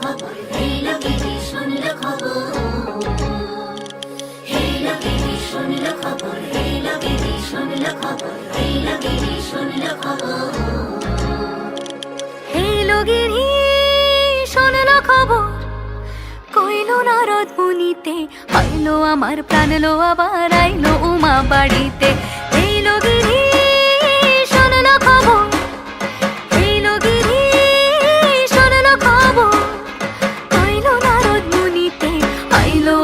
খবর হেইল গিরি শুনল hail hail hail কইলো নারদ মুনিতে আইলো আমার প্রাণ লো আবার আইলো উমা বাড়িতে হেলো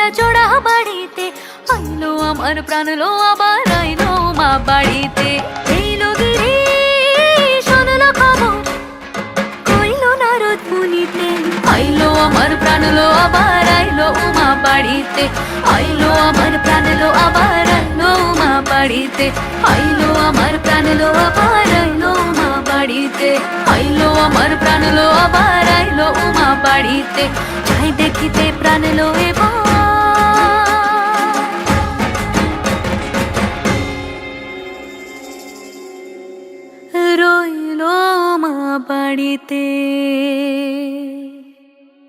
বাংলা জোড়া বাড়িতে, আইলো আমার প্রাণ লো, আবার আইলো মা বাড়িতে। এইলো গিরি, শোনলো খবর, কইলো নারদ মুনিতে। আইলো আমার প্রাণ আবার আইলো উমা বাড়িতে। আইলো আমার প্রাণ আবার আইলো উমা বাড়িতে। আইলো আমার প্রাণ আবার আইলো উমা বাড়িতে। আইলো আমার প্রাণ আবার আইলো উমা বাড়িতে। যাই দেখিতে প্রাণ লো রইল মা বাড়িতে।